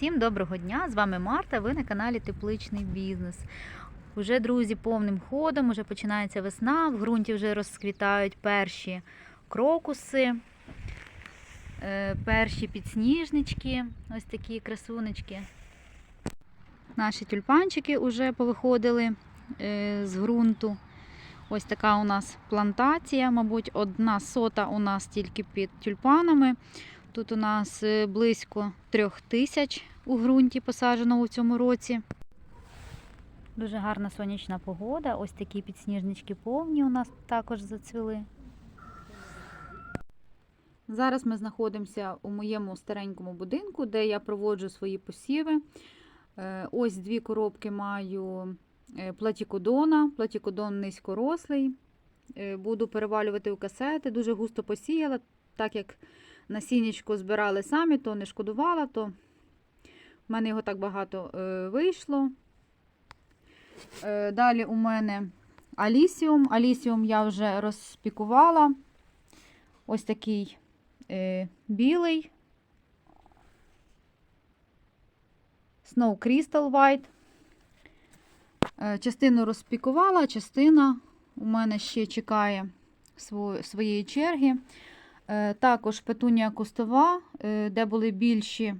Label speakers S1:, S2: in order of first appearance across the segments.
S1: Всім доброго дня! З вами Марта. Ви на каналі Тепличний бізнес. Уже, друзі, повним ходом, уже починається весна. В ґрунті вже розквітають перші крокуси, е, перші підсніжнички, ось такі красунечки. Наші тюльпанчики вже повиходили е, з ґрунту. Ось така у нас плантація, мабуть, одна сота у нас тільки під тюльпанами. Тут у нас е, близько трьох тисяч у ґрунті посаджено у цьому році. Дуже гарна сонячна погода. Ось такі підсніжнички повні у нас також зацвіли. Зараз ми знаходимося у моєму старенькому будинку, де я проводжу свої посіви. Е, Ось дві коробки маю е, платікодона, платікодон низькорослий. Буду перевалювати у касети, дуже густо посіяла, так як насіннячко збирали самі, то не шкодувала, то в мене його так багато е, вийшло. Е, Далі у мене алісіум. Алісіум я вже розпікувала. Ось такий е, білий. Snow Crystal White. Е, Частину розпікувала, частина у мене ще чекає сво- своєї черги. Е, Також петунія кустова, е, де були більші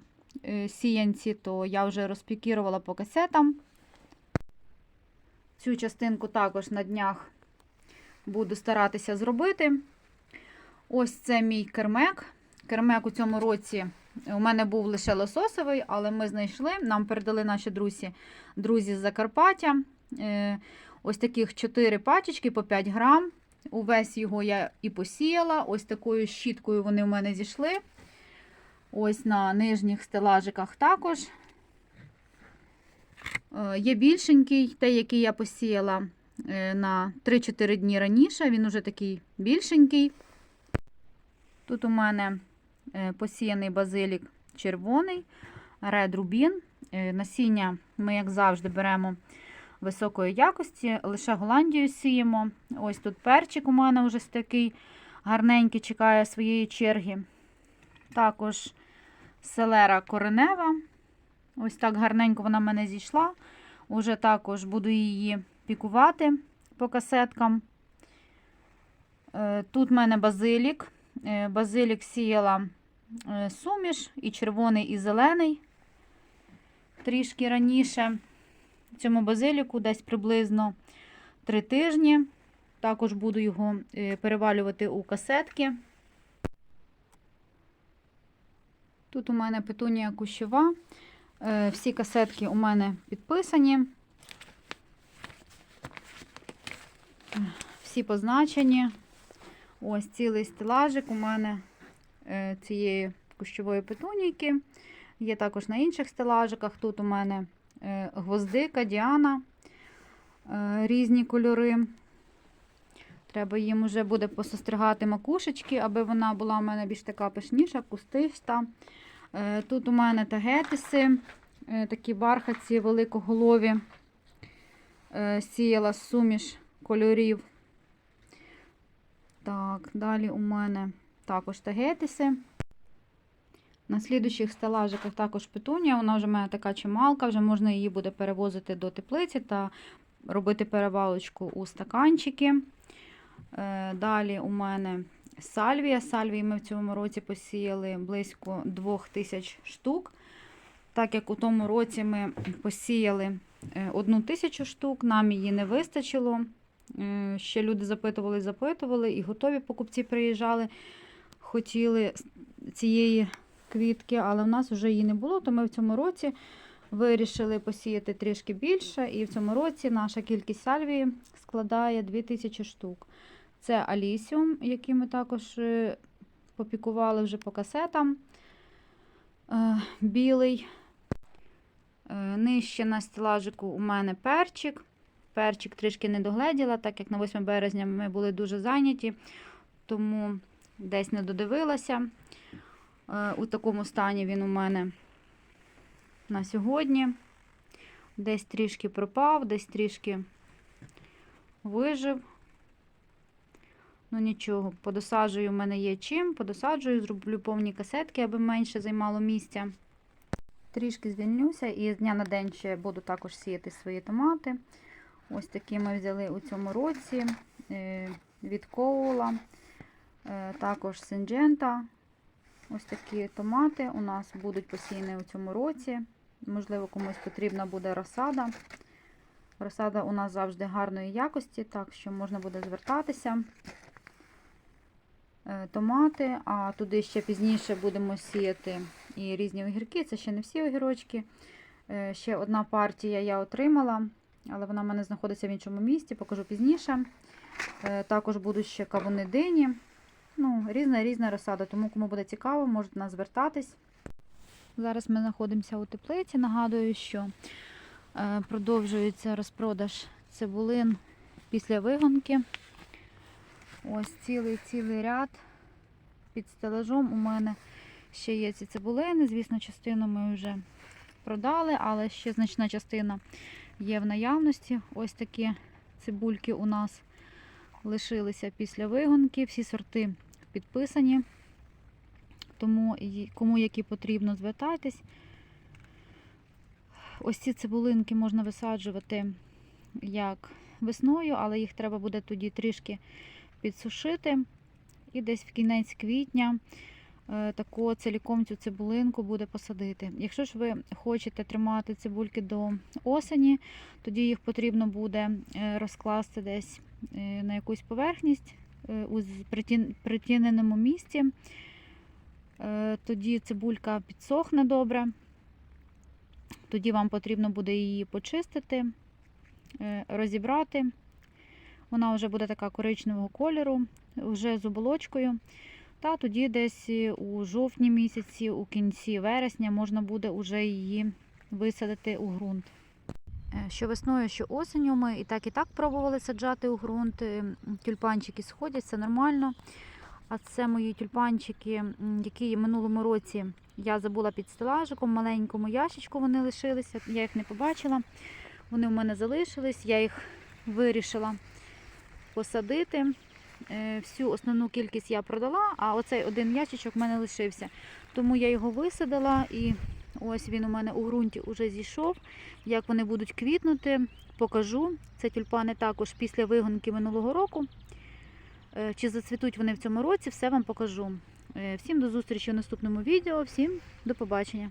S1: е, сіянці, то я вже розпікірувала по касетам. Цю частинку також на днях буду старатися зробити. Ось це мій кермек. Кермек у цьому році у мене був лише лососовий, але ми знайшли, нам передали наші друзі, друзі з Закарпаття. Ось таких 4 пачечки по 5 грам. Увесь його я і посіяла. Ось такою щіткою вони в мене зійшли. Ось на нижніх стелажиках також. Е, Є більшенький, той, який я посіяла е, на 3-4 дні раніше. Він уже такий більшенький. Тут у мене е, посіяний базилік червоний, Red Rubin. Насіння ми, як завжди, беремо високої якості, лише Голландію сіємо. Ось тут перчик у мене вже такий гарненький, чекає своєї черги. Також селера коренева. Ось так гарненько вона в мене зійшла. Уже також буду її пікувати по касеткам. Е, Тут в мене базилік. Е, Базилік сіяла е, суміш, і червоний, і зелений. Трішки раніше. Цьому базиліку десь приблизно 3 тижні. Також буду його е, перевалювати у касетки. Тут у мене петунія кущова. Е, Всі касетки у мене підписані. Всі позначені. Ось цілий стелажик у мене е, цієї кущової петунійки. Є також на інших стелажиках. Тут у мене гвоздика, діана, е, різні кольори. Треба їм вже буде посостригати макушечки, аби вона була у мене більш така пишніша, кустиста. Е, Тут у мене тагетиси, е, такі бархатці великоголові. Е, Сіяла суміш кольорів. Так, далі у мене також тагетиси. На слідучих стелажиках також петунія. Вона вже мене така чималка, вже можна її буде перевозити до теплиці та робити перевалочку у стаканчики. Е, Далі у мене сальвія. Сальвії ми в цьому році посіяли близько 2000 штук. Так як у тому році ми посіяли е, одну тисячу штук, нам її не вистачило. Е, Ще люди запитували, запитували, і готові покупці приїжджали, хотіли цієї квітки, але в нас вже її не було, то ми в цьому році вирішили посіяти трішки більше. І в цьому році наша кількість сальвії складає 2000 штук. Це алісіум, який ми також е, попікували вже по касетам. Е, Білий. Е, Нижче на стелажику у мене перчик. Перчик трішки не догледіла, так як на 8 березня ми були дуже зайняті, тому десь не додивилася. Е, У такому стані він у мене на сьогодні. Десь трішки пропав, десь трішки вижив. Ну нічого, подосаджую, в мене є чим, подосаджую, зроблю повні касетки, аби менше займало місця. Трішки звільнюся і з дня на день ще буду також сіяти свої томати. Ось такі ми взяли у цьому році е, від Коула, е, також Синджента. Ось такі томати у нас будуть посіяні у цьому році. Можливо, комусь потрібна буде розсада. Розсада у нас завжди гарної якості, так що можна буде звертатися. Е, Томати, а туди ще пізніше будемо сіяти і різні огірки. Це ще не всі огірочки. Е, Ще одна партія я отримала, але вона в мене знаходиться в іншому місці, покажу пізніше. Е, Також будуть ще кавуни дині. Ну, різна різна розсада, тому кому буде цікаво, можете нас звертатись. Зараз ми знаходимося у теплиці. Нагадую, що е, продовжується розпродаж цибулин після вигонки. Ось цілий цілий ряд під стелажом у мене ще є ці цибулини. Звісно, частину ми вже продали, але ще значна частина є в наявності. Ось такі цибульки у нас лишилися після вигонки. Всі сорти підписані. Тому кому які потрібно, звертайтесь. Ось ці цибулинки можна висаджувати як весною, але їх треба буде тоді трішки підсушити. І десь в кінець квітня таку ціліком цю цибулинку буде посадити. Якщо ж ви хочете тримати цибульки до осені, тоді їх потрібно буде е, розкласти десь е, на якусь поверхність е, у притіненому місці. Е, Тоді цибулька підсохне добре. Тоді вам потрібно буде її почистити, е, розібрати. Вона вже буде така коричневого кольору, вже з оболочкою. Та тоді десь у жовтні місяці, у кінці вересня можна буде вже її висадити у ґрунт. Е, Що весною, що осенью ми і так і так пробували саджати у ґрунт. Е, Тюльпанчики сходять, це нормально. А це мої тюльпанчики, які минулому році я забула під стелажиком, маленькому ящичку вони лишилися, я їх не побачила. Вони в мене залишились, я їх вирішила посадити. Е, Всю основну кількість я продала, а оцей один ящичок в мене лишився. Тому я його висадила і ось він у мене у ґрунті вже зійшов. Як вони будуть квітнути, покажу. Це тюльпани також після вигонки минулого року. Е, Чи зацвітуть вони в цьому році, все вам покажу. Е, Всім до зустрічі в наступному відео, всім до побачення.